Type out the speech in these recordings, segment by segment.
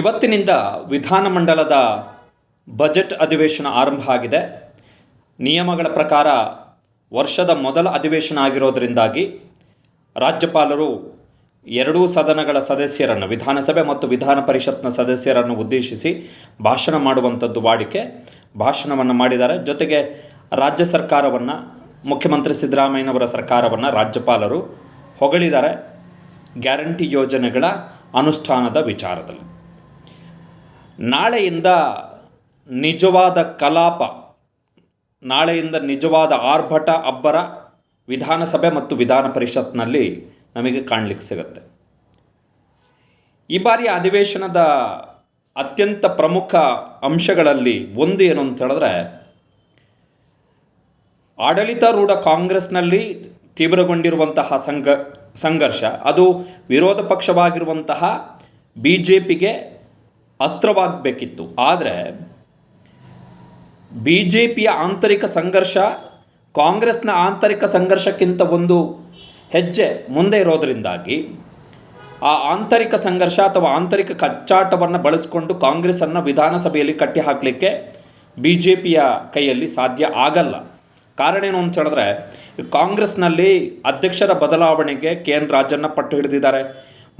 ಇವತ್ತಿನಿಂದ ವಿಧಾನಮಂಡಲದ ಬಜೆಟ್ ಅಧಿವೇಶನ ಆರಂಭ ಆಗಿದೆ. ನಿಯಮಗಳ ಪ್ರಕಾರ ವರ್ಷದ ಮೊದಲ ಅಧಿವೇಶನ ಆಗಿರೋದರಿಂದಾಗಿ ರಾಜ್ಯಪಾಲರು ಎರಡೂ ಸದನಗಳ ಸದಸ್ಯರನ್ನು, ವಿಧಾನಸಭೆ ಮತ್ತು ವಿಧಾನ ಪರಿಷತ್ನ ಸದಸ್ಯರನ್ನು ಉದ್ದೇಶಿಸಿ ಭಾಷಣ ಮಾಡುವಂಥದ್ದು ವಾಡಿಕೆ ಭಾಷಣವನ್ನು ಮಾಡಿದ್ದಾರೆ. ಜೊತೆಗೆ ರಾಜ್ಯ ಸರ್ಕಾರವನ್ನು, ಮುಖ್ಯಮಂತ್ರಿ ಸಿದ್ದರಾಮಯ್ಯನವರ ಸರ್ಕಾರವನ್ನು ರಾಜ್ಯಪಾಲರು ಹೊಗಳಿದ್ದಾರೆ ಗ್ಯಾರಂಟಿ ಯೋಜನೆಗಳ ಅನುಷ್ಠಾನದ ವಿಚಾರದಲ್ಲಿ. ನಾಳೆಯಿಂದ ನಿಜವಾದ ಕಲಾಪ, ನಾಳೆಯಿಂದ ನಿಜವಾದ ಆರ್ಭಟ, ಅಬ್ಬರ ವಿಧಾನಸಭೆ ಮತ್ತು ವಿಧಾನ ಪರಿಷತ್ನಲ್ಲಿ ನಮಗೆ ಕಾಣಲಿಕ್ಕೆ ಸಿಗುತ್ತೆ. ಈ ಬಾರಿಯ ಅಧಿವೇಶನದ ಅತ್ಯಂತ ಪ್ರಮುಖ ಅಂಶಗಳಲ್ಲಿ ಒಂದು ಏನು ಅಂತ ಹೇಳಿದ್ರೆ, ಆಡಳಿತಾರೂಢ ಕಾಂಗ್ರೆಸ್ನಲ್ಲಿ ತೀವ್ರಗೊಂಡಿರುವಂತಹ ಸಂಘ, ಸಂಘರ್ಷ, ಅದು ವಿರೋಧ ಪಕ್ಷವಾಗಿರುವಂತಹ ಬಿ ಜೆ ಪಿಗೆ ಅಸ್ತ್ರವಾಗಬೇಕಿತ್ತು. ಆದರೆ ಬಿ ಜೆ ಪಿಯ ಆಂತರಿಕ ಸಂಘರ್ಷ ಕಾಂಗ್ರೆಸ್ನ ಆಂತರಿಕ ಸಂಘರ್ಷಕ್ಕಿಂತ ಒಂದು ಹೆಜ್ಜೆ ಮುಂದೆ ಇರೋದರಿಂದಾಗಿ ಆ ಆಂತರಿಕ ಸಂಘರ್ಷ ಅಥವಾ ಆಂತರಿಕ ಕಚ್ಚಾಟವನ್ನು ಬಳಸಿಕೊಂಡು ಕಾಂಗ್ರೆಸ್ಸನ್ನು ವಿಧಾನಸಭೆಯಲ್ಲಿ ಕಟ್ಟಿ ಹಾಕಲಿಕ್ಕೆ ಬಿ ಜೆ ಪಿಯ ಕೈಯಲ್ಲಿ ಸಾಧ್ಯ ಆಗಲ್ಲ. ಕಾರಣ ಏನು ಅಂತ ಹೇಳಿದ್ರೆ ಕಾಂಗ್ರೆಸ್ನಲ್ಲಿ ಅಧ್ಯಕ್ಷರ ಬದಲಾವಣೆಗೆ ಕೆ ಎನ್ ರಾಜನ್ನ ಪಟ್ಟು ಹಿಡಿದಿದ್ದಾರೆ.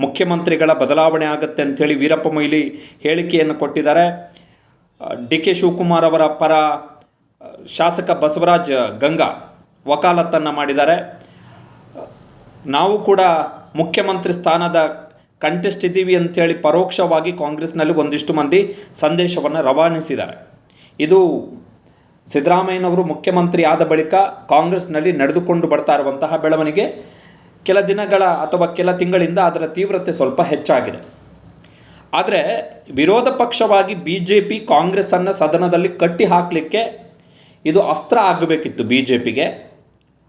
ಮುಖ್ಯಮಂತ್ರಿಗಳ ಬದಲಾವಣೆ ಆಗುತ್ತೆ ಅಂಥೇಳಿ ವೀರಪ್ಪ ಮೊಯ್ಲಿ ಹೇಳಿಕೆಯನ್ನು ಕೊಟ್ಟಿದ್ದಾರೆ. ಡಿ ಕೆ ಶಿವಕುಮಾರ್ ಅವರ ಪರ ಶಾಸಕ ಬಸವರಾಜ್ ಗಂಗಾ ವಕಾಲತ್ತನ್ನು ಮಾಡಿದ್ದಾರೆ. ನಾವು ಕೂಡ ಮುಖ್ಯಮಂತ್ರಿ ಸ್ಥಾನದ ಕಂಟೆಸ್ಟ್ ಇದ್ದೀವಿ ಅಂಥೇಳಿ ಪರೋಕ್ಷವಾಗಿ ಕಾಂಗ್ರೆಸ್ನಲ್ಲಿ ಒಂದಿಷ್ಟು ಮಂದಿ ಸಂದೇಶವನ್ನು ರವಾನಿಸಿದ್ದಾರೆ. ಇದು ಸಿದ್ದರಾಮಯ್ಯನವರು ಮುಖ್ಯಮಂತ್ರಿ ಆದ ಬಳಿಕ ಕಾಂಗ್ರೆಸ್ನಲ್ಲಿ ನಡೆದುಕೊಂಡು ಬರ್ತಾ ಇರುವಂತಹ ಬೆಳವಣಿಗೆ. ಕೆಲ ದಿನಗಳ ಅಥವಾ ಕೆಲ ತಿಂಗಳಿಂದ ಅದರ ತೀವ್ರತೆ ಸ್ವಲ್ಪ ಹೆಚ್ಚಾಗಿದೆ. ಆದರೆ ವಿರೋಧ ಪಕ್ಷವಾಗಿ ಬಿ ಜೆ ಪಿ ಕಾಂಗ್ರೆಸ್ಸನ್ನು ಸದನದಲ್ಲಿ ಕಟ್ಟಿ ಹಾಕಲಿಕ್ಕೆ ಇದು ಅಸ್ತ್ರ ಆಗಬೇಕಿತ್ತು ಬಿ ಜೆ ಪಿಗೆ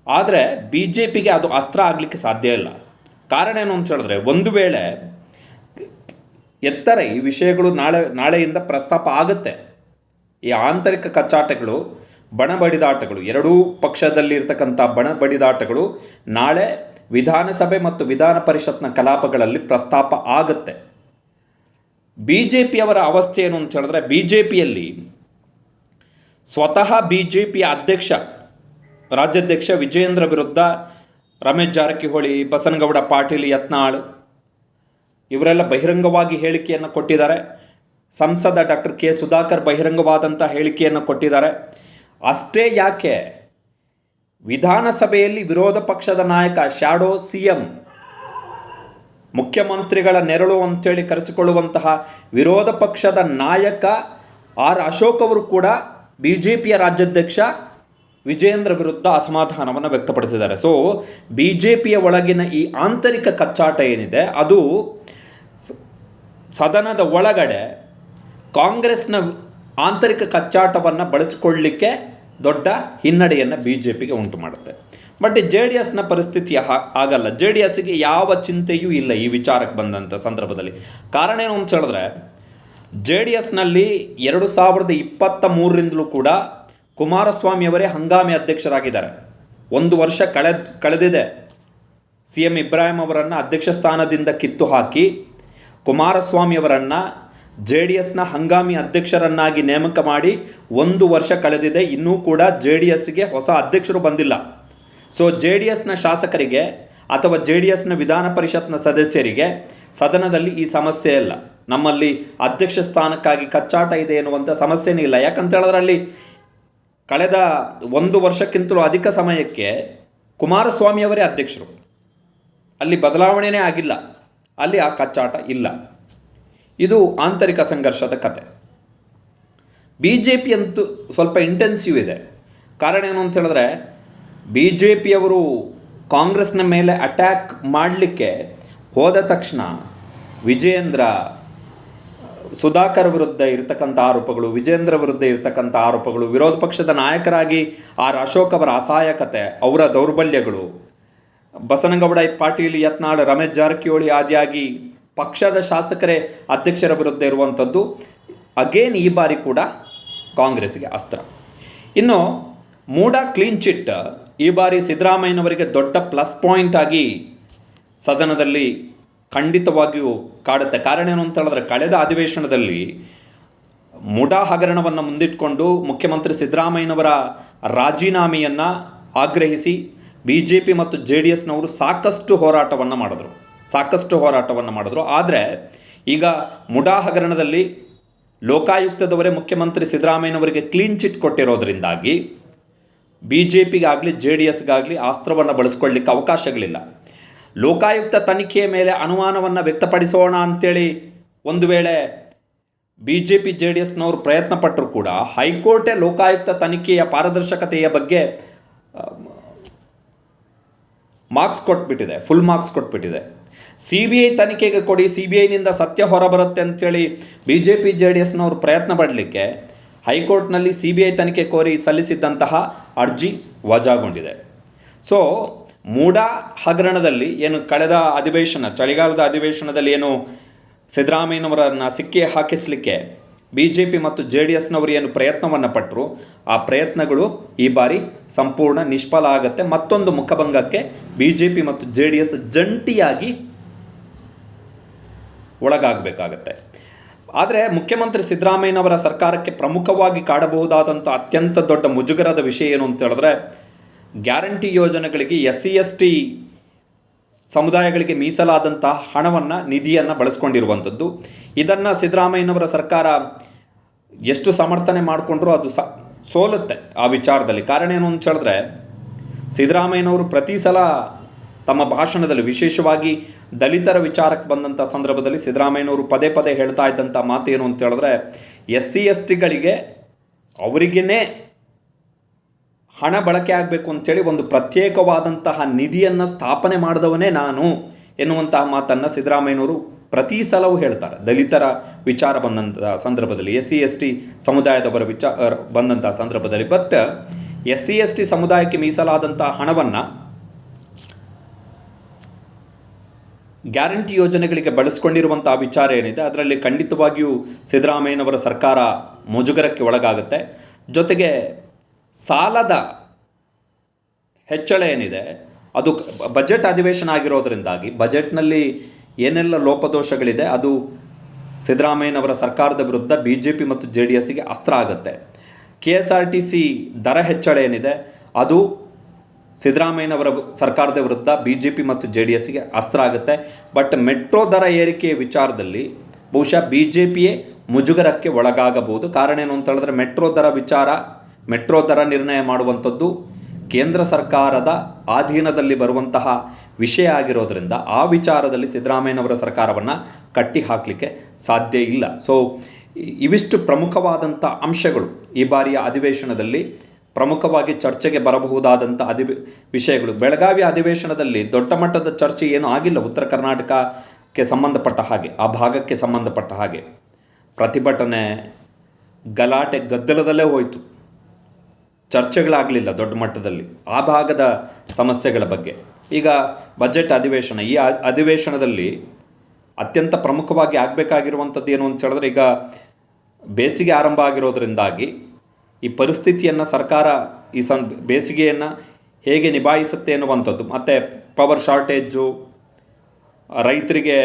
ಆದರೆ ಬಿ ಜೆ ಪಿಗೆ ಅದು ಅಸ್ತ್ರ ಆಗಲಿಕ್ಕೆ ಸಾಧ್ಯ ಇಲ್ಲ. ಕಾರಣ ಏನು ಅಂತ ಹೇಳಿದ್ರೆ ಒಂದು ವೇಳೆ ಎತ್ತರ ಈ ವಿಷಯಗಳು ನಾಳೆ, ನಾಳೆಯಿಂದ ಪ್ರಸ್ತಾಪ ಆಗುತ್ತೆ. ಈ ಆಂತರಿಕ ಕಚ್ಚಾಟಗಳು ಬಣ ಬಡಿದಾಟಗಳು ಎರಡೂ ಪಕ್ಷದಲ್ಲಿರ್ತಕ್ಕಂಥ ಬಣ ಬಡಿದಾಟಗಳು ನಾಳೆ ವಿಧಾನಸಭೆ ಮತ್ತು ವಿಧಾನ ಪರಿಷತ್ನ ಕಲಾಪಗಳಲ್ಲಿ ಪ್ರಸ್ತಾಪ ಆಗುತ್ತೆ. ಬಿ ಜೆ ಪಿಯವರ ಅವಸ್ಥೆ ಏನು ಅಂತ ಹೇಳಿದ್ರೆ ಬಿ ಜೆ ಪಿಯಲ್ಲಿ ಸ್ವತಃ ಬಿ ಜೆ ಪಿಯ ಅಧ್ಯಕ್ಷ, ರಾಜ್ಯಾಧ್ಯಕ್ಷ ವಿಜಯೇಂದ್ರ ವಿರುದ್ಧ ರಮೇಶ್ ಜಾರಕಿಹೊಳಿ, ಬಸನಗೌಡ ಪಾಟೀಲ್, ಯತ್ನಾಳ್ ಇವರೆಲ್ಲ ಬಹಿರಂಗವಾಗಿ ಹೇಳಿಕೆಯನ್ನು ಕೊಟ್ಟಿದ್ದಾರೆ. ಸಂಸದ ಡಾಕ್ಟರ್ ಕೆ ಸುಧಾಕರ್ ಬಹಿರಂಗವಾದಂಥ ಹೇಳಿಕೆಯನ್ನು ಕೊಟ್ಟಿದ್ದಾರೆ. ಅಷ್ಟೇ ಯಾಕೆ ವಿಧಾನಸಭೆಯಲ್ಲಿ ವಿರೋಧ ಪಕ್ಷದ ನಾಯಕ ಶ್ಯಾಡೋ ಸಿ ಎಂ ಮುಖ್ಯಮಂತ್ರಿಗಳ ನೆರಳು ಅಂತೇಳಿ ಕರೆಸಿಕೊಳ್ಳುವಂತಹ ವಿರೋಧ ಪಕ್ಷದ ನಾಯಕ ಆರ್ ಅಶೋಕ್ ಅವರು ಕೂಡ ಬಿ ಜೆ ಪಿಯ ರಾಜ್ಯಾಧ್ಯಕ್ಷ ವಿಜೇಂದ್ರ ವಿರುದ್ಧ ಅಸಮಾಧಾನವನ್ನು ವ್ಯಕ್ತಪಡಿಸಿದ್ದಾರೆ. ಸೊ ಬಿ ಜೆ ಪಿಯ ಒಳಗಿನ ಈ ಆಂತರಿಕ ಕಚ್ಚಾಟ ಏನಿದೆ, ಅದು ಸದನದ ಒಳಗಡೆ ಕಾಂಗ್ರೆಸ್ನ ಆಂತರಿಕ ಕಚ್ಚಾಟವನ್ನು ಬಳಸಿಕೊಳ್ಳಲಿಕ್ಕೆ ದೊಡ್ಡ ಹಿನ್ನಡೆಯನ್ನು ಬಿ ಜೆ ಪಿಗೆ ಉಂಟು ಮಾಡುತ್ತೆ. ಬಟ್ ಜೆ ಡಿ ಎಸ್ನ ಪರಿಸ್ಥಿತಿ ಆಗಲ್ಲ. ಜೆ ಡಿ ಎಸ್ಗೆ ಯಾವ ಚಿಂತೆಯೂ ಇಲ್ಲ ಈ ವಿಚಾರಕ್ಕೆ ಬಂದಂಥ ಸಂದರ್ಭದಲ್ಲಿ. ಕಾರಣ ಏನು ಅಂತ ಹೇಳಿದ್ರೆ ಜೆ ಡಿ ಎಸ್ನಲ್ಲಿ ಎರಡು ಸಾವಿರದ ಇಪ್ಪತ್ತ ಮೂರರಿಂದಲೂ ಕೂಡ ಕುಮಾರಸ್ವಾಮಿಯವರೇ ಹಂಗಾಮಿ ಅಧ್ಯಕ್ಷರಾಗಿದ್ದಾರೆ. ಒಂದು ವರ್ಷ ಕಳೆದ್, ಕಳೆದಿದೆ. ಸಿ ಎಂ ಇಬ್ರಾಹಿಂ ಅವರನ್ನು ಅಧ್ಯಕ್ಷ ಸ್ಥಾನದಿಂದ ಕಿತ್ತು ಹಾಕಿ ಕುಮಾರಸ್ವಾಮಿಯವರನ್ನು ಜೆ ಡಿ ಎಸ್ನ ಹಂಗಾಮಿ ಅಧ್ಯಕ್ಷರನ್ನಾಗಿ ನೇಮಕ ಮಾಡಿ ಒಂದು ವರ್ಷ ಕಳೆದಿದೆ, ಇನ್ನೂ ಕೂಡ ಜೆ ಡಿ ಎಸ್ಗೆ ಹೊಸ ಅಧ್ಯಕ್ಷರು ಬಂದಿಲ್ಲ. ಸೊ ಜೆ ಡಿ ಎಸ್ನ ಶಾಸಕರಿಗೆ ಅಥವಾ ಜೆ ಡಿ ಎಸ್ನ ವಿಧಾನ ಪರಿಷತ್ನ ಸದಸ್ಯರಿಗೆ ಸದನದಲ್ಲಿ ಈ ಸಮಸ್ಯೆ ಇಲ್ಲ. ನಮ್ಮಲ್ಲಿ ಅಧ್ಯಕ್ಷ ಸ್ಥಾನಕ್ಕಾಗಿ ಕಚ್ಚಾಟ ಇದೆ ಎನ್ನುವಂಥ ಸಮಸ್ಯೆನೇ ಇಲ್ಲ. ಯಾಕಂತ ಕಳೆದ ಒಂದು ವರ್ಷಕ್ಕಿಂತಲೂ ಅಧಿಕ ಸಮಯಕ್ಕೆ ಕುಮಾರಸ್ವಾಮಿಯವರೇ ಅಧ್ಯಕ್ಷರು. ಅಲ್ಲಿ ಬದಲಾವಣೆಯೇ ಆಗಿಲ್ಲ. ಅಲ್ಲಿ ಆ ಕಚ್ಚಾಟ ಇಲ್ಲ. ಇದು ಆಂತರಿಕ ಸಂಘರ್ಷದ ಕತೆ. ಬಿ ಜೆ ಪಿ ಅಂತೂ ಸ್ವಲ್ಪ ಇಂಟೆನ್ಸಿವ್ ಇದೆ. ಕಾರಣ ಏನು ಅಂತ ಹೇಳಿದ್ರೆ ಬಿ ಜೆ ಪಿಯವರು ಕಾಂಗ್ರೆಸ್ನ ಮೇಲೆ ಅಟ್ಯಾಕ್ ಮಾಡಲಿಕ್ಕೆ ಹೋದ ತಕ್ಷಣ ವಿಜಯೇಂದ್ರ, ಸುಧಾಕರ್ ವಿರುದ್ಧ ಇರತಕ್ಕಂಥ ಆರೋಪಗಳು ವಿಜೇಂದ್ರ ವಿರುದ್ಧ ಇರತಕ್ಕಂಥ ಆರೋಪಗಳು, ವಿರೋಧ ಪಕ್ಷದ ನಾಯಕರಾಗಿ ಆರ್ ಅಶೋಕ್ ಅವರ ಅಸಹಾಯಕತೆ, ಅವರ ದೌರ್ಬಲ್ಯಗಳು. ಬಸನಗೌಡ, ಪಾಟೀಲ್, ಯತ್ನಾಳ್, ರಮೇಶ್ ಜಾರಕಿಹೊಳಿ ಆದಿಯಾಗಿ ಪಕ್ಷದ ಶಾಸಕರೇ ಅಧ್ಯಕ್ಷರ ವಿರುದ್ಧ ಇರುವಂಥದ್ದು ಅಗೇನ್ ಈ ಬಾರಿ ಕೂಡ ಕಾಂಗ್ರೆಸ್ಗೆ ಅಸ್ತ್ರ. ಇನ್ನು ಮೂಡ ಕ್ಲೀನ್ ಚಿಟ್ ಈ ಬಾರಿ ಸಿದ್ದರಾಮಯ್ಯನವರಿಗೆ ದೊಡ್ಡ ಪ್ಲಸ್ ಪಾಯಿಂಟ್ ಆಗಿ ಸದನದಲ್ಲಿ ಖಂಡಿತವಾಗಿಯೂ ಕಾಡುತ್ತೆ. ಕಾರಣ ಏನು ಅಂತ ಹೇಳಿದ್ರೆ, ಕಳೆದ ಅಧಿವೇಶನದಲ್ಲಿ ಮೂಡ ಹಗರಣವನ್ನು ಮುಂದಿಟ್ಕೊಂಡು ಮುಖ್ಯಮಂತ್ರಿ ಸಿದ್ದರಾಮಯ್ಯನವರ ರಾಜೀನಾಮೆಯನ್ನು ಆಗ್ರಹಿಸಿ ಬಿ ಜೆ ಪಿ ಮತ್ತು ಜೆ ಡಿ ಎಸ್ನವರು ಸಾಕಷ್ಟು ಹೋರಾಟವನ್ನು ಮಾಡಿದ್ರು. ಸಾಕಷ್ಟು ಹೋರಾಟವನ್ನು ಮಾಡಿದ್ರು. ಆದರೆ ಈಗ ಮುಡಾ ಹಗರಣದಲ್ಲಿ ಲೋಕಾಯುಕ್ತದವರೇ ಮುಖ್ಯಮಂತ್ರಿ ಸಿದ್ದರಾಮಯ್ಯನವರಿಗೆ ಕ್ಲೀನ್ ಚಿಟ್ ಕೊಟ್ಟಿರೋದ್ರಿಂದಾಗಿ ಬಿ ಜೆ ಪಿಗಾಗಲಿ ಜೆ ಡಿ ಎಸ್ಗಾಗಲಿ ಅಸ್ತ್ರವನ್ನು ಬಳಸ್ಕೊಳ್ಳಿಕ್ಕೆ ಅವಕಾಶಗಳಿಲ್ಲ. ಲೋಕಾಯುಕ್ತ ತನಿಖೆಯ ಮೇಲೆ ಅನುಮಾನವನ್ನು ವ್ಯಕ್ತಪಡಿಸೋಣ ಅಂತೇಳಿ ಒಂದು ವೇಳೆ B J P J D ಎಸ್ನವರು ಪ್ರಯತ್ನ ಪಟ್ಟರು ಕೂಡ ಹೈಕೋರ್ಟೇ ಲೋಕಾಯುಕ್ತ ತನಿಖೆಯ ಪಾರದರ್ಶಕತೆಯ ಬಗ್ಗೆ ಮಾರ್ಕ್ಸ್ ಕೊಟ್ಬಿಟ್ಟಿದೆ ಫುಲ್ ಮಾರ್ಕ್ಸ್ ಕೊಟ್ಬಿಟ್ಟಿದೆ. ಸಿ ಬಿ ಐ ತನಿಖೆಗೆ ಕೊಡಿ, ಸಿ ಬಿ ಐನಿಂದ ಸತ್ಯ ಹೊರಬರುತ್ತೆ ಅಂಥೇಳಿ B J P, J D ಎಸ್ನವರು ಪ್ರಯತ್ನ ಪಡಲಿಕ್ಕೆ ಹೈಕೋರ್ಟ್ನಲ್ಲಿ ಸಿ ಬಿ ಐ ತನಿಖೆ ಕೋರಿ ಸಲ್ಲಿಸಿದ್ದಂತಹ ಅರ್ಜಿ ವಜಾಗೊಂಡಿದೆ. ಸೊ ಮೂಡಾ ಹಗರಣದಲ್ಲಿ ಏನು ಕಳೆದ ಅಧಿವೇಶನ, ಚಳಿಗಾಲದ ಅಧಿವೇಶನದಲ್ಲಿ ಏನು ಸಿದ್ದರಾಮಯ್ಯನವರನ್ನು ಸಿಕ್ಕಿ ಹಾಕಿಸಲಿಕ್ಕೆ ಬಿ ಜೆ ಪಿ ಮತ್ತು ಜೆ ಡಿ ಎಸ್ನವರು ಏನು ಪ್ರಯತ್ನವನ್ನು ಪಟ್ಟರು ಆ ಪ್ರಯತ್ನಗಳು ಈ ಬಾರಿ ಸಂಪೂರ್ಣ ನಿಷ್ಫಲ ಆಗುತ್ತೆ. ಮತ್ತೊಂದು ಮುಖಭಂಗಕ್ಕೆ ಬಿ ಜೆ ಪಿ ಮತ್ತು ಜೆ ಡಿ ಎಸ್ ಜಂಟಿಯಾಗಿ ಒಳಗಾಗಬೇಕಾಗತ್ತೆ. ಆದರೆ ಮುಖ್ಯಮಂತ್ರಿ ಸಿದ್ದರಾಮಯ್ಯನವರ ಸರ್ಕಾರಕ್ಕೆ ಪ್ರಮುಖವಾಗಿ ಕಾಡಬಹುದಾದಂಥ ಅತ್ಯಂತ ದೊಡ್ಡ ಮುಜುಗರದ ವಿಷಯ ಏನು ಅಂತ ಹೇಳಿದ್ರೆ, ಗ್ಯಾರಂಟಿ ಯೋಜನೆಗಳಿಗೆ ಎಸ್ ಸಿ ಎಸ್ ಟಿ ಸಮುದಾಯಗಳಿಗೆ ಮೀಸಲಾದಂಥ ಹಣವನ್ನು, ನಿಧಿಯನ್ನು ಬಳಸ್ಕೊಂಡಿರುವಂಥದ್ದು. ಇದನ್ನು ಸಿದ್ದರಾಮಯ್ಯನವರ ಸರ್ಕಾರ ಎಷ್ಟು ಸಮರ್ಥನೆ ಮಾಡಿಕೊಂಡ್ರೂ ಅದು ಸ, ಸೋಲುತ್ತೆ ಆ ವಿಚಾರದಲ್ಲಿ. ಕಾರಣ ಏನು ಅಂತ ಹೇಳಿದ್ರೆ, ಸಿದ್ದರಾಮಯ್ಯನವರು ಪ್ರತಿ ಸಲ ತಮ್ಮ ಭಾಷಣದಲ್ಲಿ ವಿಶೇಷವಾಗಿ ದಲಿತರ ವಿಚಾರಕ್ಕೆ ಬಂದಂಥ ಸಂದರ್ಭದಲ್ಲಿ ಸಿದ್ದರಾಮಯ್ಯನವರು ಪದೇ ಪದೇ ಹೇಳ್ತಾ ಇದ್ದಂಥ ಮಾತು ಏನು ಅಂತ ಹೇಳಿದ್ರೆ ಎಸ್ ಸಿ ಎಸ್ ಟಿಗಳಿಗೆ ಅವರಿಗೇ ಹಣ ಬಳಕೆ ಆಗಬೇಕು ಅಂಥೇಳಿ ಒಂದು ಪ್ರತ್ಯೇಕವಾದಂತಹ ನಿಧಿಯನ್ನು ಸ್ಥಾಪನೆ ಮಾಡಿದವನೇ ನಾನು ಎನ್ನುವಂತಹ ಮಾತನ್ನು ಸಿದ್ದರಾಮಯ್ಯನವರು ಪ್ರತಿ ಸಲವೂ ಹೇಳ್ತಾರೆ. ದಲಿತರ ವಿಚಾರ ಬಂದಂಥ ಸಂದರ್ಭದಲ್ಲಿ ಎಸ್ ಸಿ ಎಸ್ ಟಿ ಸಮುದಾಯದವರ ವಿಚಾರ ಬಂದಂಥ ಸಂದರ್ಭದಲ್ಲಿ. But S C S T ಸಮುದಾಯಕ್ಕೆ ಮೀಸಲಾದಂಥ ಹಣವನ್ನು ಗ್ಯಾರಂಟಿ ಯೋಜನೆಗಳಿಗೆ ಬಳಸ್ಕೊಂಡಿರುವಂಥ ವಿಚಾರ ಏನಿದೆ, ಅದರಲ್ಲಿ ಖಂಡಿತವಾಗಿಯೂ ಸಿದ್ದರಾಮಯ್ಯನವರ ಸರ್ಕಾರ ಮುಜುಗರಕ್ಕೆ ಒಳಗಾಗುತ್ತೆ. ಜೊತೆಗೆ ಸಾಲದ ಹೆಚ್ಚಳ ಏನಿದೆ, ಅದು ಬಜೆಟ್ ಅಧಿವೇಶನ ಆಗಿರೋದರಿಂದಾಗಿ, ಬಜೆಟ್ನಲ್ಲಿ ಏನೆಲ್ಲ ಲೋಪದೋಷಗಳಿದೆ, ಅದು ಸಿದ್ದರಾಮಯ್ಯನವರ ಸರ್ಕಾರದ ವಿರುದ್ಧ ಬಿ ಜೆ ಪಿ ಮತ್ತು ಜೆ ಡಿ ಎಸ್ಸಿಗೆ ಅಸ್ತ್ರ ಆಗುತ್ತೆ. K S R T C ದರ ಹೆಚ್ಚಳ ಏನಿದೆ, ಅದು ಸಿದ್ದರಾಮಯ್ಯನವರ ಸರ್ಕಾರದ ವಿರುದ್ಧ ಬಿ ಜೆ ಪಿ ಮತ್ತು ಜೆ ಡಿ ಎಸ್ಗೆ ಅಸ್ತ್ರ ಆಗುತ್ತೆ. ಬಟ್ ಮೆಟ್ರೋ ದರ ಏರಿಕೆಯ ವಿಚಾರದಲ್ಲಿ ಬಹುಶಃ ಬಿ ಜೆ ಪಿಯೇ ಮುಜುಗರಕ್ಕೆ ಒಳಗಾಗಬಹುದು. ಕಾರಣ ಏನು ಅಂತ ಹೇಳಿದ್ರೆ ಮೆಟ್ರೋ ದರ ವಿಚಾರ, ಮೆಟ್ರೋ ದರ ನಿರ್ಣಯ ಮಾಡುವಂಥದ್ದು ಕೇಂದ್ರ ಸರ್ಕಾರದ ಅಧೀನದಲ್ಲಿ ಬರುವಂತಹ ವಿಷಯ ಆಗಿರೋದರಿಂದ ಆ ವಿಚಾರದಲ್ಲಿ ಸಿದ್ದರಾಮಯ್ಯನವರ ಸರ್ಕಾರವನ್ನು ಕಟ್ಟಿ ಹಾಕಲಿಕ್ಕೆ ಸಾಧ್ಯ ಇಲ್ಲ. ಸೊ ಇವಿಷ್ಟು ಪ್ರಮುಖವಾದಂಥ ಅಂಶಗಳು ಈ ಬಾರಿಯ ಅಧಿವೇಶನದಲ್ಲಿ ಪ್ರಮುಖವಾಗಿ ಚರ್ಚೆಗೆ ಬರಬಹುದಾದಂಥ ಅಧಿವೇ ವಿಷಯಗಳು. ಬೆಳಗಾವಿ ಅಧಿವೇಶನದಲ್ಲಿ ದೊಡ್ಡ ಮಟ್ಟದ ಚರ್ಚೆ ಏನೂ ಆಗಿಲ್ಲ, ಉತ್ತರ ಕರ್ನಾಟಕಕ್ಕೆ ಸಂಬಂಧಪಟ್ಟ ಹಾಗೆ, ಆ ಭಾಗಕ್ಕೆ ಸಂಬಂಧಪಟ್ಟ ಹಾಗೆ. ಪ್ರತಿಭಟನೆ ಗಲಾಟೆ ಗದ್ದಲದಲ್ಲೇ ಹೋಯಿತು. ಚರ್ಚೆಗಳಾಗಲಿಲ್ಲ ದೊಡ್ಡ ಮಟ್ಟದಲ್ಲಿ, ಆ ಭಾಗದ ಸಮಸ್ಯೆಗಳ ಬಗ್ಗೆ. ಈಗ ಬಜೆಟ್ ಅಧಿವೇಶನ, ಈ ಅಧಿವೇಶನದಲ್ಲಿ ಅತ್ಯಂತ ಪ್ರಮುಖವಾಗಿ ಆಗಬೇಕಾಗಿರುವಂಥದ್ದು ಏನು ಅಂತ ಹೇಳಿದ್ರೆ ಈಗ ಬೇಸಿಗೆ ಆರಂಭ ಆಗಿರೋದ್ರಿಂದಾಗಿ ಈ ಪರಿಸ್ಥಿತಿಯನ್ನು ಸರ್ಕಾರ ಈ ಸಂ ಬೇಸಿಗೆಯನ್ನು ಹೇಗೆ ನಿಭಾಯಿಸುತ್ತೆ ಎನ್ನುವಂಥದ್ದು. ಮತ್ತು ಪವರ್ ಶಾರ್ಟೇಜು ರೈತರಿಗೆ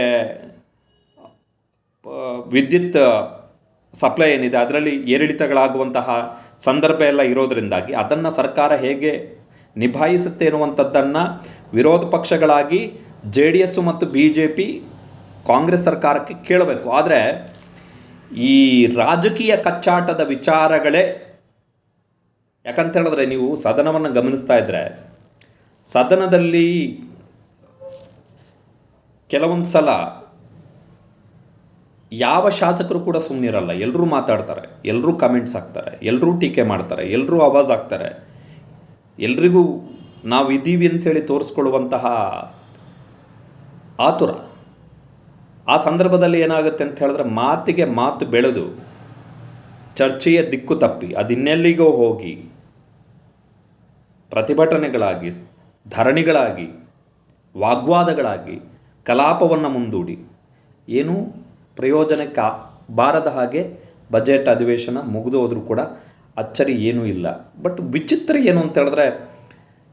ವಿದ್ಯುತ್ ಸಪ್ಲೈ ಏನಿದೆ, ಅದರಲ್ಲಿ ಏರಿಳಿತಗಳಾಗುವಂತಹ ಸಂದರ್ಭ ಎಲ್ಲ ಇರೋದರಿಂದಾಗಿ ಅದನ್ನು ಸರ್ಕಾರ ಹೇಗೆ ನಿಭಾಯಿಸುತ್ತೆ ಎನ್ನುವಂಥದ್ದನ್ನು ವಿರೋಧ ಪಕ್ಷಗಳಾಗಿ ಜೆ ಡಿ ಎಸ್ಸು ಮತ್ತು ಬಿ ಜೆ ಪಿ ಕಾಂಗ್ರೆಸ್ ಸರ್ಕಾರಕ್ಕೆ ಕೇಳಬೇಕು. ಆದರೆ ಈ ರಾಜಕೀಯ ಕಚ್ಚಾಟದ ವಿಚಾರಗಳೇ ಯಾಕಂತ ಹೇಳಿದ್ರೆ ನೀವು ಸದನವನ್ನು ಗಮನಿಸ್ತಾ ಇದ್ದರೆ ಸದನದಲ್ಲಿ ಕೆಲವೊಂದು ಸಲ ಯಾವ ಶಾಸಕರು ಕೂಡ ಸುಮ್ಮನಿರಲ್ಲ ಎಲ್ಲರೂ ಮಾತಾಡ್ತಾರೆ ಎಲ್ಲರೂ ಕಮೆಂಟ್ಸ್ ಹಾಕ್ತಾರೆ ಎಲ್ಲರೂ ಟೀಕೆ ಮಾಡ್ತಾರೆ ಎಲ್ಲರೂ ಆವಾಜ್ ಹಾಕ್ತಾರೆ. ಎಲ್ರಿಗೂ ನಾವು ಇದ್ದೀವಿ ಅಂಥೇಳಿ ತೋರಿಸ್ಕೊಳ್ಳುವಂತಹ ಆತುರ ಆ ಸಂದರ್ಭದಲ್ಲಿ ಏನಾಗುತ್ತೆ ಅಂತ ಹೇಳಿದ್ರೆ ಮಾತಿಗೆ ಮಾತು ಬೆಳೆದು ಚರ್ಚೆಯ ದಿಕ್ಕು ತಪ್ಪಿ, ಅದಿನ್ನೆಲ್ಲಿಗೋ ಹೋಗಿ ಪ್ರತಿಭಟನೆಗಳಾಗಿ, ಧರಣಿಗಳಾಗಿ, ವಾಗ್ವಾದಗಳಾಗಿ ಕಲಾಪವನ್ನು ಮುಂದೂಡಿ. ಏನೂ ಪ್ರಯೋಜನಕ್ಕೆ ಬಾರದ ಹಾಗೆ ಬಜೆಟ್ ಅಧಿವೇಶನ ಮುಗಿದು ಹೋದರೂ ಕೂಡ ಅಚ್ಚರಿ ಏನೂ ಇಲ್ಲ. ಬಟ್ ವಿಚಿತ್ರ ಏನು ಅಂತ ಹೇಳಿದ್ರೆ,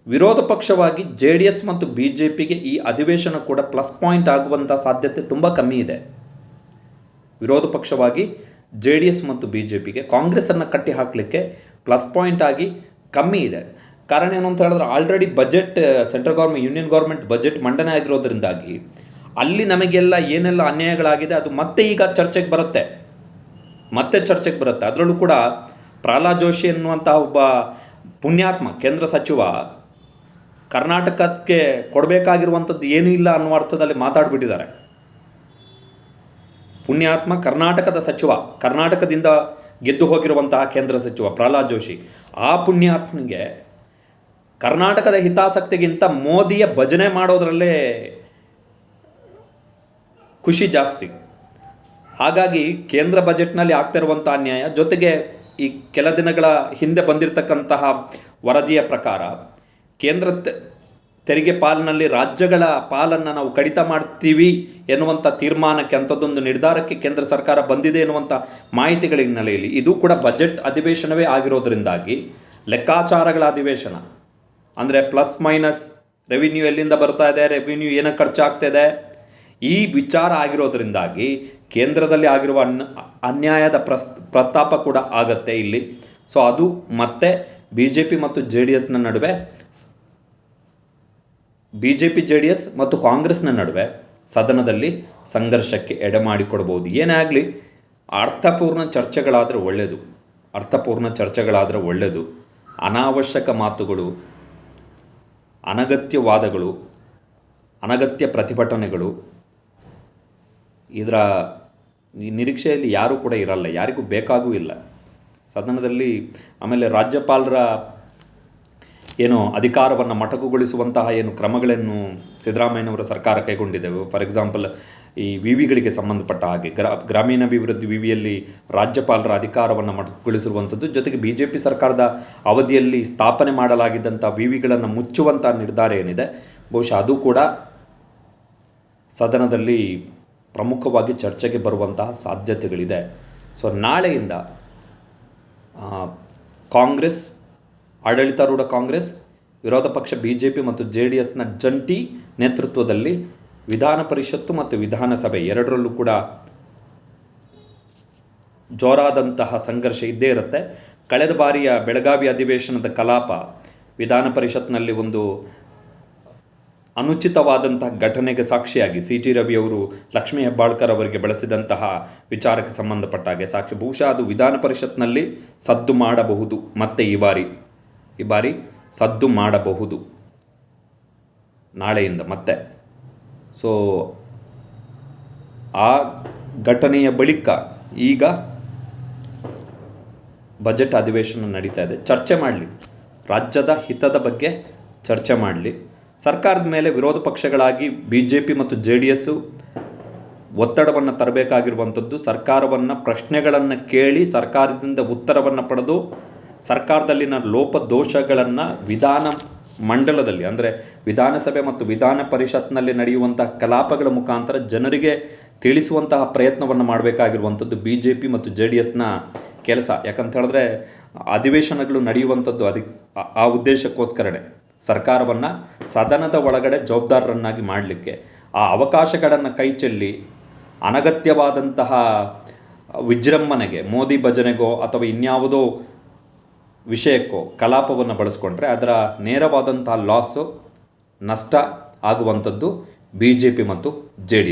ವಿರೋಧ ಪಕ್ಷವಾಗಿ ಜೆ ಡಿ ಎಸ್ ಮತ್ತು ಬಿ ಜೆ ಪಿಗೆ ಈ ಅಧಿವೇಶನ ಕೂಡ ಪ್ಲಸ್ ಪಾಯಿಂಟ್ ಆಗುವಂಥ ಸಾಧ್ಯತೆ ತುಂಬ ಕಮ್ಮಿ ಇದೆ. ವಿರೋಧ ಪಕ್ಷವಾಗಿ ಜೆ ಡಿ ಎಸ್ ಮತ್ತು ಬಿ ಜೆ ಪಿಗೆ ಕಾಂಗ್ರೆಸ್ಸನ್ನು ಕಟ್ಟಿ ಹಾಕಲಿಕ್ಕೆ ಪ್ಲಸ್ ಪಾಯಿಂಟ್ ಆಗಿ ಕಮ್ಮಿ ಇದೆ. ಕಾರಣ ಏನು ಅಂತ ಹೇಳಿದ್ರೆ already budget central government union government budget ಮಂಡನೆ ಆಗಿರೋದ್ರಿಂದಾಗಿ ಅಲ್ಲಿ ನಮಗೆಲ್ಲ ಏನೆಲ್ಲ ಅನ್ಯಾಯಗಳಾಗಿದೆ ಅದು ಮತ್ತೆ ಈಗ ಚರ್ಚೆಗೆ ಬರುತ್ತೆ. ಮತ್ತೆ ಚರ್ಚೆಗೆ ಬರುತ್ತೆ. ಅದರಲ್ಲೂ ಕೂಡ ಪ್ರಹ್ಲಾದ್ ಜೋಶಿ ಎನ್ನುವಂತಹ ಒಬ್ಬ ಪುಣ್ಯಾತ್ಮ, ಕೇಂದ್ರ ಸಚಿವ ಕರ್ನಾಟಕಕ್ಕೆ ಕೊಡಬೇಕಾಗಿರುವಂಥದ್ದು ಏನೂ ಇಲ್ಲ ಅನ್ನುವ ಅರ್ಥದಲ್ಲಿ ಮಾತಾಡಿಬಿಟ್ಟಿದ್ದಾರೆ. ಪುಣ್ಯಾತ್ಮ ಕರ್ನಾಟಕದ ಸಚಿವ, ಕರ್ನಾಟಕದಿಂದ ಗೆದ್ದು ಹೋಗಿರುವಂತಹ ಕೇಂದ್ರ ಸಚಿವ ಪ್ರಹ್ಲಾದ್ ಜೋಶಿ, ಆ ಪುಣ್ಯಾತ್ಮನಿಗೆ ಕರ್ನಾಟಕದ ಹಿತಾಸಕ್ತಿಗಿಂತ ಮೋದಿಯ ಭಜನೆ ಮಾಡೋದರಲ್ಲೇ ಖುಷಿ ಜಾಸ್ತಿ. ಹಾಗಾಗಿ ಕೇಂದ್ರ ಬಜೆಟ್ನಲ್ಲಿ ಆಗ್ತಿರುವಂಥ ಅನ್ಯಾಯ, ಜೊತೆಗೆ ಈ ಕೆಲ ದಿನಗಳ ಹಿಂದೆ ಬಂದಿರತಕ್ಕಂತಹ ವರದಿಯ ಪ್ರಕಾರ ಕೇಂದ್ರ ತೆರಿಗೆ ಪಾಲಿನಲ್ಲಿ ರಾಜ್ಯಗಳ ಪಾಲನ್ನು ನಾವು ಕಡಿತ ಮಾಡ್ತೀವಿ ಎನ್ನುವಂಥ ತೀರ್ಮಾನಕ್ಕೆ ಅಂಥದ್ದೊಂದು ನಿರ್ಧಾರಕ್ಕೆ ಕೇಂದ್ರ ಸರ್ಕಾರ ಬಂದಿದೆ ಎನ್ನುವಂಥ ಮಾಹಿತಿಗಳ ಹಿನ್ನೆಲೆಯಲ್ಲಿ, ಇದು ಕೂಡ ಬಜೆಟ್ ಅಧಿವೇಶನವೇ ಆಗಿರೋದರಿಂದಾಗಿ ಲೆಕ್ಕಾಚಾರಗಳ ಅಧಿವೇಶನ. ಅಂದರೆ ಪ್ಲಸ್ ಮೈನಸ್ ರೆವಿನ್ಯೂ ಎಲ್ಲಿಂದ ಬರ್ತಾ ಇದೆ ರೆವಿನ್ಯೂ ಏನಕ್ಕೆ ಖರ್ಚಾಗ್ತಿದೆ ಈ ವಿಚಾರ ಆಗಿರೋದ್ರಿಂದಾಗಿ ಕೇಂದ್ರದಲ್ಲಿ ಆಗಿರುವ ಅನ್, ಅನ್ಯಾಯದ ಪ್ರಸ್, ಪ್ರಸ್ತಾಪ ಕೂಡ ಆಗತ್ತೆ ಇಲ್ಲಿ. ಸೊ ಅದು ಮತ್ತೆ ಬಿ ಜೆ ಪಿ ಮತ್ತು ಜೆ ಡಿ ಎಸ್ನ ನಡುವೆ B J P J D S ಮತ್ತು ಕಾಂಗ್ರೆಸ್ನ ನಡುವೆ ಸದನದಲ್ಲಿ ಸಂಘರ್ಷಕ್ಕೆ ಎಡೆ ಮಾಡಿಕೊಡ್ಬೋದು. ಏನೇ ಆಗಲಿ, ಅರ್ಥಪೂರ್ಣ ಚರ್ಚೆಗಳಾದರೆ ಒಳ್ಳೆಯದು ಅರ್ಥಪೂರ್ಣ ಚರ್ಚೆಗಳಾದರೆ ಒಳ್ಳೆಯದು ಅನಾವಶ್ಯಕ ಮಾತುಗಳು ಅನಗತ್ಯ ವಾದಗಳು ಅನಗತ್ಯ ಪ್ರತಿಭಟನೆಗಳು, ಇದರ ಈ ನಿರೀಕ್ಷೆಯಲ್ಲಿ ಯಾರೂ ಕೂಡ ಇರಲ್ಲ, ಯಾರಿಗೂ ಬೇಕಾಗೂ ಇಲ್ಲ. ಸದನದಲ್ಲಿ ಆಮೇಲೆ ರಾಜ್ಯಪಾಲರ ಏನು ಅಧಿಕಾರವನ್ನು ಮೊಟಕುಗೊಳಿಸುವಂತಹ ಏನು ಕ್ರಮಗಳನ್ನು ಸಿದ್ದರಾಮಯ್ಯನವರ ಸರ್ಕಾರ ಕೈಗೊಂಡಿದ್ದೆವು ಫಾರ್ ಎಕ್ಸಾಂಪಲ್ ಈ ವಿ ವಿಗಳಿಗೆ ಸಂಬಂಧಪಟ್ಟ ಹಾಗೆ. ಗ್ರಾ, ಗ್ರಾಮೀಣಾಭಿವೃದ್ಧಿ ವಿವಿಯಲ್ಲಿ ರಾಜ್ಯಪಾಲರ ಅಧಿಕಾರವನ್ನು ಮೊಟಕುಗೊಳಿಸಿರುವಂಥದ್ದು ಜೊತೆಗೆ ಬಿ ಜೆ ಪಿ ಸರ್ಕಾರದ ಅವಧಿಯಲ್ಲಿ ಸ್ಥಾಪನೆ ಮಾಡಲಾಗಿದ್ದಂಥ ವಿವಿಗಳನ್ನು ಮುಚ್ಚುವಂಥ ನಿರ್ಧಾರ ಏನಿದೆ, ಬಹುಶಃ ಅದು ಕೂಡ ಸದನದಲ್ಲಿ ಪ್ರಮುಖವಾಗಿ ಚರ್ಚೆಗೆ ಬರುವಂತಹ ಸಾಧ್ಯತೆಗಳಿದೆ. ಸೊ ನಾಳೆಯಿಂದ ಕಾಂಗ್ರೆಸ್, ಆಡಳಿತಾರೂಢ ಕಾಂಗ್ರೆಸ್, ವಿರೋಧ ಪಕ್ಷ ಬಿ ಜೆ ಪಿ ಮತ್ತು ಜೆ ಡಿ ಎಸ್ನ ಜಂಟಿ ನೇತೃತ್ವದಲ್ಲಿ ವಿಧಾನ ಪರಿಷತ್ತು ಮತ್ತು ವಿಧಾನಸಭೆ ಎರಡರಲ್ಲೂ ಕೂಡ ಜೋರಾದಂತಹ ಸಂಘರ್ಷ ಇದ್ದೇ ಇರುತ್ತೆ. ಕಳೆದ ಬಾರಿಯ ಬೆಳಗಾವಿ ಅಧಿವೇಶನದ ಕಲಾಪ ವಿಧಾನ ಪರಿಷತ್ನಲ್ಲಿ ಒಂದು ಅನುಚಿತವಾದಂತಹ ಘಟನೆಗೆ ಸಾಕ್ಷಿಯಾಗಿ ಸಿ ಟಿ ರವಿ ಅವರು ಲಕ್ಷ್ಮೀ ಹೆಬ್ಬಾಳ್ಕರ್ ಅವರಿಗೆ ಬಳಸಿದಂತಹ ವಿಚಾರಕ್ಕೆ ಸಂಬಂಧಪಟ್ಟ ಹಾಗೆ ಸಾಕ್ಷಿ. ಬಹುಶಃ ಅದು ವಿಧಾನ ಪರಿಷತ್ನಲ್ಲಿ ಸದ್ದು ಮಾಡಬಹುದು. ಮತ್ತೆ ಈ ಬಾರಿ ಈ ಬಾರಿ ಸದ್ದು ಮಾಡಬಹುದು. ನಾಳೆಯಿಂದ ಮತ್ತೆ. ಸೊ ಆ ಘಟನೆಯ ಬಳಿಕ ಈಗ ಬಜೆಟ್ ಅಧಿವೇಶನ ನಡೀತಾ ಇದೆ. ಚರ್ಚೆ ಮಾಡಲಿ. ರಾಜ್ಯದ ಹಿತದ ಬಗ್ಗೆ ಚರ್ಚೆ ಮಾಡಲಿ. ಸರ್ಕಾರದ ಮೇಲೆ ವಿರೋಧ ಪಕ್ಷಗಳಾಗಿ ಬಿ ಜೆ ಪಿ ಮತ್ತು ಜೆ ಡಿ ಎಸ್ಸು ಒತ್ತಡವನ್ನು ತರಬೇಕಾಗಿರುವಂಥದ್ದು, ಸರ್ಕಾರವನ್ನು ಪ್ರಶ್ನೆಗಳನ್ನು ಕೇಳಿ, ಸರ್ಕಾರದಿಂದ ಉತ್ತರವನ್ನು ಪಡೆದು, ಸರ್ಕಾರದಲ್ಲಿನ ಲೋಪದೋಷಗಳನ್ನು ವಿಧಾನ ಮಂಡಲದಲ್ಲಿ, ಅಂದರೆ ವಿಧಾನಸಭೆ ಮತ್ತು ವಿಧಾನ ಪರಿಷತ್ನಲ್ಲಿ ನಡೆಯುವಂತಹ ಕಲಾಪಗಳ ಮುಖಾಂತರ ಜನರಿಗೆ ತಿಳಿಸುವಂತಹ ಪ್ರಯತ್ನವನ್ನು ಮಾಡಬೇಕಾಗಿರುವಂಥದ್ದು ಬಿ ಜೆ ಪಿ ಮತ್ತು ಜೆ ಡಿ ಎಸ್ನ ಕೆಲಸ. ಯಾಕಂತ ಹೇಳಿದ್ರೆ, ಅಧಿವೇಶನಗಳು ನಡೆಯುವಂಥದ್ದು ಅದಕ್ಕೆ ಆ- ಉದ್ದೇಶಕ್ಕೋಸ್ಕರನೇ. ಸರ್ಕಾರವನ್ನು ಸದನದ ಒಳಗಡೆ ಜವಾಬ್ದಾರರನ್ನಾಗಿ ಮಾಡಲಿಕ್ಕೆ, ಆ ಅವಕಾಶಗಳನ್ನು ಕೈಚೆಲ್ಲಿ ಅನಗತ್ಯವಾದಂತಹ ವಿಜೃಂಭಣೆಗೆ, ಮೋದಿ ಭಜನೆಗೋ ಅಥವಾ ಇನ್ಯಾವುದೋ ವಿಷಯಕ್ಕೋ ಕಲಾಪವನ್ನು ಬಳಸ್ಕೊಂಡ್ರೆ ಅದರ ನೇರವಾದಂಥ ಲಾಸು ನಷ್ಟ ಆಗುವಂಥದ್ದು ಬಿ ಜೆ ಪಿ ಮತ್ತು ಜೆ ಡಿ